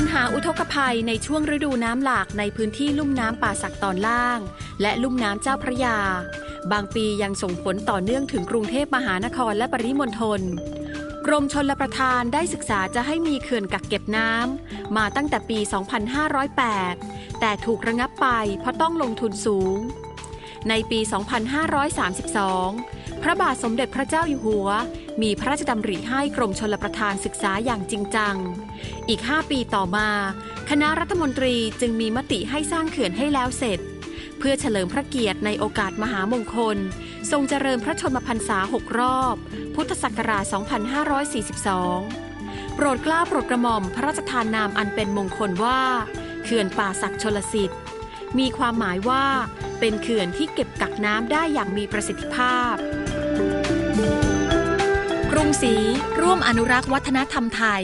ปัญหาอุทกภัยในช่วงฤดูน้ำหลากในพื้นที่ลุ่มน้ำป่าสักตอนล่าง และลุ่มน้ำเจ้าพระยา บางปียังส่งผลต่อเนื่องถึงกรุงเทพมหานครและปริมณฑลกรมชลประทานได้ศึกษาจะให้มีเขื่อนกักเก็บน้ำมาตั้งแต่ปี 2508 แต่ถูกระงับไปเพราะต้องลงทุนสูง ในปี 2532 พระบาทสมเด็จพระเจ้าอยู่หัว มีพระราชดำริให้กรมชลประทานศึกษาอย่างจริงจัง อีก 5 ปีต่อมา คณะรัฐมนตรีจึงมีมติให้สร้างเขื่อนให้แล้วเสร็จ เพื่อเฉลิมพระเกียรติในโอกาสมหามงคล ทรงเจริญพระชนมพรรษา 6 รอบ พุทธศักราช 2542 โปรดเกล้าโปรดกระหม่อมพระราชทานนามอันเป็นมงคลว่า เขื่อนป่าศักดิ์ชลสิทธิ์มีความหมายว่าเป็นเขื่อนที่เก็บกักน้ำได้อย่างมีประสิทธิภาพ รุงศรีร่วมอนุรักษ์วัฒนธรรมไทย